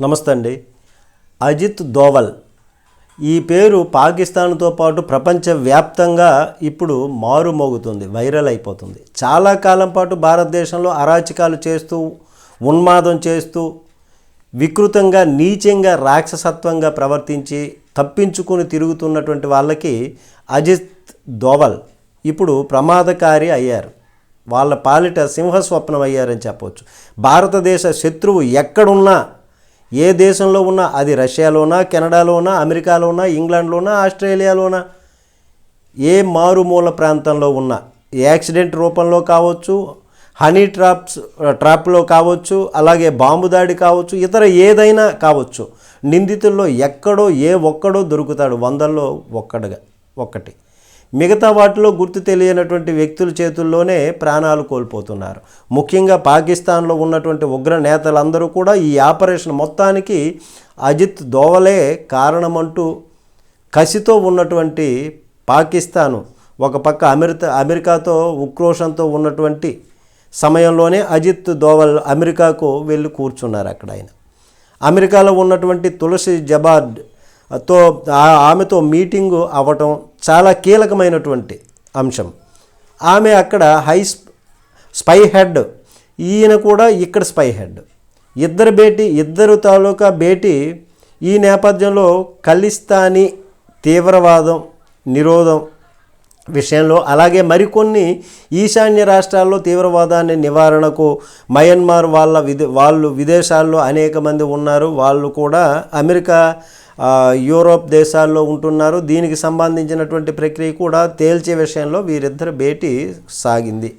నమస్తే అండి. అజిత్ దోవల్. ఈ పేరు పాకిస్తాన్తో పాటు ప్రపంచవ్యాప్తంగా ఇప్పుడు మారుమోగుతుంది వైరల్ అయిపోతుంది. చాలా కాలం పాటు భారతదేశంలో అరాచకాలు చేస్తూ ఉన్మాదం చేస్తూ వికృతంగా నీచంగా రాక్షసత్వంగా ప్రవర్తించి తప్పించుకుని తిరుగుతున్నటువంటి వాళ్ళకి అజిత్ దోవల్ ఇప్పుడు ప్రమాదకారి అయ్యారు. వాళ్ళ పాలిట సింహస్వప్నం అయ్యారని చెప్పవచ్చు భారతదేశ శత్రువు ఎక్కడున్నా ఏ దేశంలో ఉన్నా అది రష్యాలోనా కెనడాలోనా అమెరికాలోనా ఇంగ్లాండ్లోనా ఆస్ట్రేలియాలోనా ఏ మారుమూల ప్రాంతంలో ఉన్న యాక్సిడెంట్ రూపంలో కావచ్చు హనీ ట్రాప్స్ ట్రాప్లో కావచ్చు అలాగే బాంబు దాడి కావచ్చు ఇతర ఏదైనా కావచ్చు నిందితుల్లో ఎక్కడో ఏ ఒక్కడో దొరుకుతాడు వందల్లో ఒక్కడుగా ఒక్కటి. మిగతా వాటిలో గుర్తు తెలియనటువంటి వ్యక్తుల చేతుల్లోనే ప్రాణాలు కోల్పోతున్నారు. ముఖ్యంగా పాకిస్తాన్లో ఉన్నటువంటి ఉగ్ర నేతలందరూ కూడా ఈ ఆపరేషన్ మొత్తానికి అజిత్ దోవలే కారణమంటూ కసితో ఉన్నటువంటి పాకిస్తాను ఒక పక్క అమెరికా అమెరికాతో ఉక్రోషంతో ఉన్నటువంటి సమయంలోనే అజిత్ దోవల్ అమెరికాకు వెళ్ళి కూర్చున్నారు అక్కడ ఆయన. అమెరికాలో ఉన్నటువంటి తులసి జబార్డ్తో ఆమెతో మీటింగు అవ్వటం చాలా కీలకమైనటువంటి అంశం. ఆమె అక్కడ హై స్పై హెడ్ ఈయన కూడా ఇక్కడ స్పై హెడ్. ఇద్దరు భేటీ ఇద్దరు తాలూకా భేటీ ఈ నేపథ్యంలో ఖలిస్తానీ తీవ్రవాదం నిరోధం విషయంలో అలాగే మరికొన్ని ఈశాన్య రాష్ట్రాల్లో తీవ్రవాదాన్ని నివారణకు మయన్మార్ వాళ్ళ విదే వాళ్ళు విదేశాల్లో అనేక మంది ఉన్నారు. వాళ్ళు కూడా అమెరికా యూరోప్ దేశాల్లో ఉంటున్నారు. దీనికి సంబంధించినటువంటి ప్రక్రియ కూడా తేల్చే విషయంలో వీరిద్దరు భేటీ సాగింది.